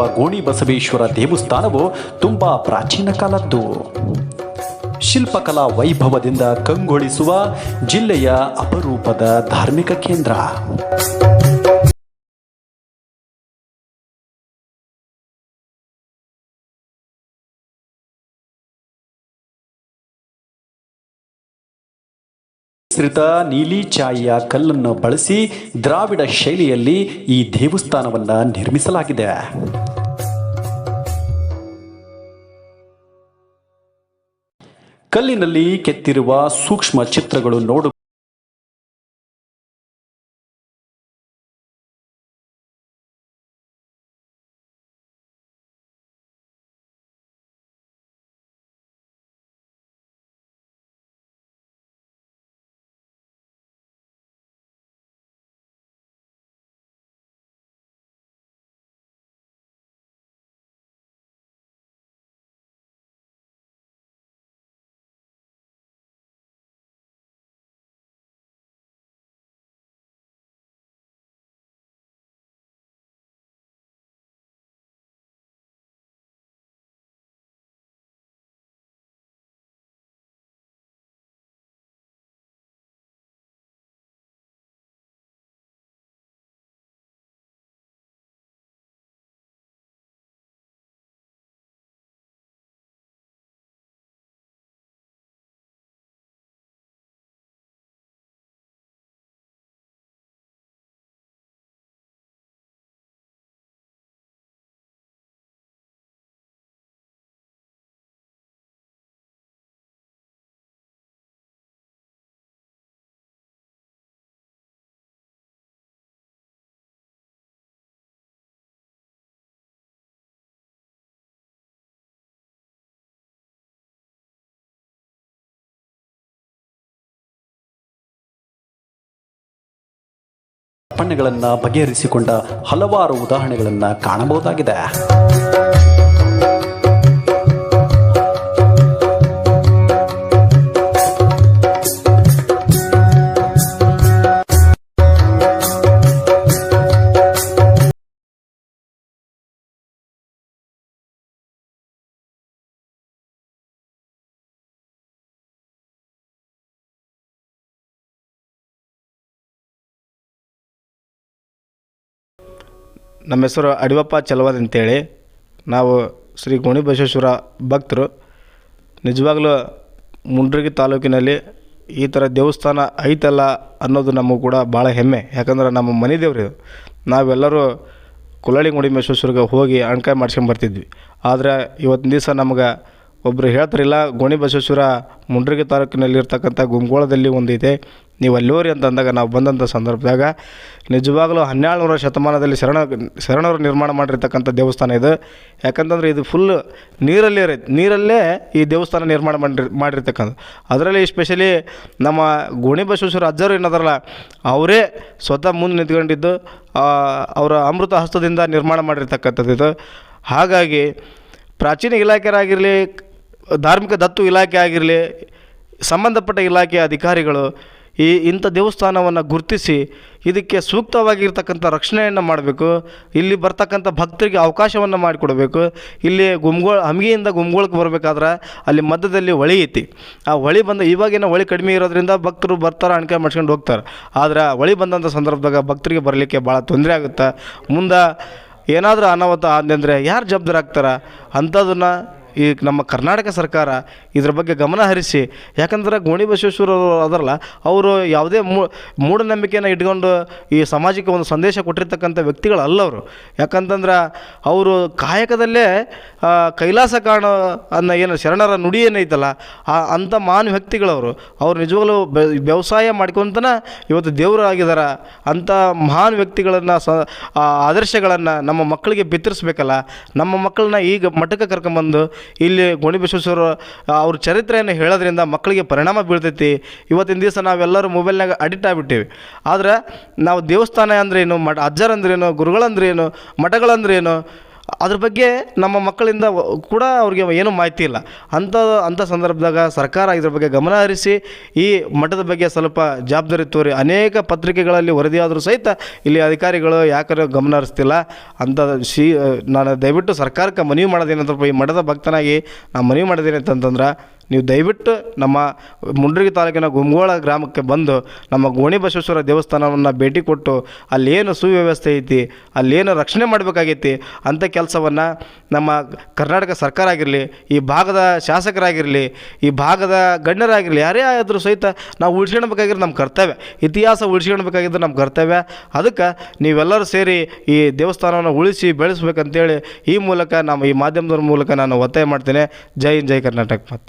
ನೆಲೆಸಿರುವ ಗೋಣಿ ಬಸವೇಶ್ವರ ದೇವಸ್ಥಾನವು ತುಂಬಾ ಪ್ರಾಚೀನ ಕಾಲದ್ದು. ಶಿಲ್ಪಕಲಾ ವೈಭವದಿಂದ ಕಂಗೊಳಿಸುವ ಜಿಲ್ಲೆಯ ಅಪರೂಪದ ಧಾರ್ಮಿಕ ಕೇಂದ್ರ. ಮಿಶ್ರಿತ ನೀಲಿ ಚಾಯಿಯ ಕಲ್ಲನ್ನು ಬಳಸಿ ದ್ರಾವಿಡ ಶೈಲಿಯಲ್ಲಿ ಈ ದೇವಸ್ಥಾನವನ್ನು ನಿರ್ಮಿಸಲಾಗಿದೆ. ಕಲ್ಲಿನಲ್ಲಿ ಕೆತ್ತಿರುವ ಸೂಕ್ಷ್ಮ ಚಿತ್ರಗಳು ನೋಡು ಅರ್ಪಣೆಗಳನ್ನು ಬಗೆಹರಿಸಿಕೊಂಡ ಹಲವಾರು ಉದಾಹರಣೆಗಳನ್ನು ಕಾಣಬಹುದಾಗಿದೆ. ನಮ್ಮ ಹೆಸರು ಅಡಿವಪ್ಪ ಚಲವಾದ್ ಅಂತೇಳಿ. ನಾವು ಶ್ರೀ ಗೋಣಿ ಬಸವೇಶ್ವರ ಭಕ್ತರು. ನಿಜವಾಗ್ಲೂ ಮುಂಡ್ರಿಗಿ ತಾಲೂಕಿನಲ್ಲಿ ಈ ಥರ ದೇವಸ್ಥಾನ ಐತಲ್ಲ ಅನ್ನೋದು ನಮಗೆ ಕೂಡ ಭಾಳ ಹೆಮ್ಮೆ. ಯಾಕಂದ್ರೆ ನಮ್ಮ ಮನೆ ದೇವ್ರು ನಾವೆಲ್ಲರೂ ಕುಲಳಿ ಗುಡಿ ಬಸವೇಶ್ವರಿಗೆ ಹೋಗಿ ಅಣ್ಕಾಯಿ ಮಾಡ್ಸ್ಕೊಂಡ್ ಬರ್ತಿದ್ವಿ. ಆದರೆ ಇವತ್ತಿನ ದಿವಸ ನಮ್ಗೆ ಒಬ್ಬರು ಹೇಳ್ತಾರಿಲ್ಲ, ಗೋಣಿ ಬಸವೇಶ್ವರ ಮುಂಡ್ರಿಗಿ ತಾಲೂಕಿನಲ್ಲಿರ್ತಕ್ಕಂಥ ಗುಂಗೋಳದಲ್ಲಿ ಒಂದಿದೆ. ನೀವು ಅಲ್ಲೋರಿ ಅಂತ ಅಂದಾಗ ನಾವು ಬಂದಂಥ ಸಂದರ್ಭದಾಗ ನಿಜವಾಗಲೂ ಹನ್ನೆರಡುನೂರ ಶತಮಾನದಲ್ಲಿ ಶರಣ, ಶರಣರು ನಿರ್ಮಾಣ ಮಾಡಿರ್ತಕ್ಕಂಥ ದೇವಸ್ಥಾನ ಇದು. ಯಾಕಂತಂದ್ರೆ ಇದು ಫುಲ್ ನೀರಲ್ಲೇ ಇರೈತೆ. ನೀರಲ್ಲೇ ಈ ದೇವಸ್ಥಾನ ನಿರ್ಮಾಣ ಮಾಡಿ ಮಾಡಿರ್ತಕ್ಕಂಥ. ಅದರಲ್ಲಿ ಸ್ಪೆಷಲಿ ನಮ್ಮ ಗೋಣಿ ಬಸವೇಶ್ವರ ಅಜ್ಜರು ಏನದಾರಲ್ಲ, ಅವರೇ ಸ್ವತಃ ಮುಂದೆ ನಿಂತ್ಕೊಂಡಿದ್ದು ಅವರ ಅಮೃತ ಹಸ್ತದಿಂದ ನಿರ್ಮಾಣ ಮಾಡಿರ್ತಕ್ಕಂಥದ್ದು ಇದು. ಹಾಗಾಗಿ ಪ್ರಾಚೀನ ಇಲಾಖೆಯರಾಗಿರಲಿ ಧಾರ್ಮಿಕ ದತ್ತು ಇಲಾಖೆ ಆಗಿರಲಿ, ಸಂಬಂಧಪಟ್ಟ ಇಲಾಖೆಯ ಅಧಿಕಾರಿಗಳು ಈ ಇಂಥ ದೇವಸ್ಥಾನವನ್ನು ಗುರುತಿಸಿ ಇದಕ್ಕೆ ಸೂಕ್ತವಾಗಿರ್ತಕ್ಕಂಥ ರಕ್ಷಣೆಯನ್ನು ಮಾಡಬೇಕು. ಇಲ್ಲಿ ಬರ್ತಕ್ಕಂಥ ಭಕ್ತರಿಗೆ ಅವಕಾಶವನ್ನು ಮಾಡಿಕೊಡಬೇಕು. ಇಲ್ಲಿ ಗುಮ್ಗೋಳ ಹಮ್ಗಿಯಿಂದ ಗುಮ್ಗೋಳಕ್ಕೆ ಬರಬೇಕಾದ್ರೆ ಅಲ್ಲಿ ಮಧ್ಯದಲ್ಲಿ ಹೊಳಿ ಐತಿ. ಆ ಹೊಳಿ ಬಂದ ಇವಾಗಿನ ಹೊಳಿ ಕಡಿಮೆ ಇರೋದ್ರಿಂದ ಭಕ್ತರು ಬರ್ತಾರೆ ಅಣಕೆ ಮಾಡ್ಸ್ಕೊಂಡು ಹೋಗ್ತಾರೆ. ಆದ್ರೆ ಹೊಳಿ ಬಂದಂಥ ಸಂದರ್ಭದಾಗ ಭಕ್ತರಿಗೆ ಬರಲಿಕ್ಕೆ ಭಾಳ ತೊಂದರೆ ಆಗುತ್ತೆ. ಮುಂದೆ ಏನಾದರೂ ಅನಾಹುತ ಆದ್ನೆಂದರೆ ಯಾರು ಜವಾಬ್ದಾರಾಗ್ತಾರೆ ಅಂಥದನ್ನು ಈ ನಮ್ಮ ಕರ್ನಾಟಕ ಸರ್ಕಾರ ಇದ್ರ ಬಗ್ಗೆ ಗಮನ ಹರಿಸಿ, ಯಾಕಂದ್ರೆ ಗೋಣಿ ಬಸವೇಶ್ವರ ಅದರಲ್ಲ, ಅವರು ಯಾವುದೇ ಮೂಢನಂಬಿಕೆಯನ್ನು ಇಟ್ಕೊಂಡು ಈ ಸಮಾಜಕ್ಕೆ ಒಂದು ಸಂದೇಶ ಕೊಟ್ಟಿರ್ತಕ್ಕಂಥ ವ್ಯಕ್ತಿಗಳು ಅಲ್ಲ ಅವರು ಯಾಕಂತಂದ್ರೆ ಅವರು ಕಾಯಕದಲ್ಲೇ ಕೈಲಾಸ ಕಾಣ ಅನ್ನೋ ಏನು ಶರಣರ ನುಡಿ ಏನೈತಲ್ಲ, ಆ ಅಂಥ ಮಾನ್ ವ್ಯಕ್ತಿಗಳವರು. ಅವ್ರು ನಿಜವಾಗ್ಲೂ ವ್ಯವಸಾಯ ಮಾಡ್ಕೊತನ ಇವತ್ತು ದೇವರು ಆಗಿದಾರ ಅಂಥ ಮಹಾನ್ ವ್ಯಕ್ತಿಗಳನ್ನು ಸ ಆದರ್ಶಗಳನ್ನು ನಮ್ಮ ಮಕ್ಕಳಿಗೆ ಬಿತ್ತರಿಸ್ಬೇಕಲ್ಲ, ನಮ್ಮ ಮಕ್ಕಳನ್ನ ಈಗ ಮಠಕ್ಕೆ ಕರ್ಕೊಂಬಂದು ಇಲ್ಲಿ ಗೋಣಿಬಸವೇಶ್ವರ ಅವ್ರ ಚರಿತ್ರೆಯನ್ನು ಹೇಳೋದ್ರಿಂದ ಮಕ್ಕಳಿಗೆ ಪರಿಣಾಮ ಬೀಳ್ತೈತಿ. ಇವತ್ತಿನ ದಿವಸ ನಾವೆಲ್ಲರೂ ಮೊಬೈಲ್ನಾಗ ಅಡಿಕ್ಟ್ ಆಗಿಬಿಟ್ಟಿವಿ. ಆದ್ರೆ ನಾವು ದೇವಸ್ಥಾನ ಅಂದ್ರೇನು, ಮಠ, ಅಜ್ಜರಂದ್ರೇನು, ಗುರುಗಳಂದ್ರೇನು, ಮಠಗಳಂದ್ರೇನು ಅದ್ರ ಬಗ್ಗೆ ನಮ್ಮ ಮಕ್ಕಳಿಂದ ಕೂಡ ಅವ್ರಿಗೆ ಏನೂ ಮಾಹಿತಿ ಇಲ್ಲ. ಅಂಥ ಅಂಥ ಸಂದರ್ಭದಾಗ ಸರ್ಕಾರ ಇದ್ರ ಬಗ್ಗೆ ಗಮನ ಹರಿಸಿ, ಈ ಮಠದ ಬಗ್ಗೆ ಸ್ವಲ್ಪ ಜವಾಬ್ದಾರಿ ತೋರಿ, ಅನೇಕ ಪತ್ರಿಕೆಗಳಲ್ಲಿ ವರದಿಯಾದರೂ ಸಹಿತ ಇಲ್ಲಿ ಅಧಿಕಾರಿಗಳು ಯಾಕಂದ್ರೆ ಗಮನ ಹರಿಸ್ತಿಲ್ಲ. ಅಂತ ಶೀ, ನಾನು ದಯವಿಟ್ಟು ಸರ್ಕಾರಕ್ಕೆ ಮನವಿ ಮಾಡೋದೇನಂತ ಈ ಮಠದ ಭಕ್ತನಾಗಿ ನಾನು ಮನವಿ ಮಾಡೋದೇನೆ ಅಂತಂದ್ರೆ ನೀವು ದಯವಿಟ್ಟು ನಮ್ಮ ಮುಂಡ್ರಿಗಿ ತಾಲೂಕಿನ ಗುಮ್ಗೋಳ ಗ್ರಾಮಕ್ಕೆ ಬಂದು ನಮ್ಮ ಗೋಣಿ ಬಸವೇಶ್ವರ ದೇವಸ್ಥಾನವನ್ನು ಭೇಟಿ ಕೊಟ್ಟು ಅಲ್ಲೇನು ಸುವ್ಯವಸ್ಥೆ ಐತಿ, ಅಲ್ಲೇನು ರಕ್ಷಣೆ ಮಾಡಬೇಕಾಗೈತಿ ಅಂಥ ಕೆಲಸವನ್ನು ನಮ್ಮ ಕರ್ನಾಟಕ ಸರ್ಕಾರ ಆಗಿರಲಿ, ಈ ಭಾಗದ ಶಾಸಕರಾಗಿರಲಿ, ಈ ಭಾಗದ ಗಣ್ಯರಾಗಿರಲಿ, ಯಾರೇ ಆದರೂ ಸಹಿತ ನಾವು ಉಳಿಸ್ಕೊಳ್ಬೇಕಾಗಿರೋ ನಮ್ಮ ಕರ್ತವ್ಯ. ಇತಿಹಾಸ ಉಳಿಸ್ಕೊಳ್ಬೇಕಾಗಿದ್ದು ನಮ್ಮ ಕರ್ತವ್ಯ. ಅದಕ್ಕೆ ನೀವೆಲ್ಲರೂ ಸೇರಿ ಈ ದೇವಸ್ಥಾನವನ್ನು ಉಳಿಸಿ ಬೆಳೆಸ್ಬೇಕಂತೇಳಿ ಈ ಮೂಲಕ ನಮ್ಮ ಈ ಮಾಧ್ಯಮದ ಮೂಲಕ ನಾನು ಒತ್ತಾಯ ಮಾಡ್ತೇನೆ. ಜೈ ಹಿಂದ್, ಜೈ ಕರ್ನಾಟಕ ಮತ್ತು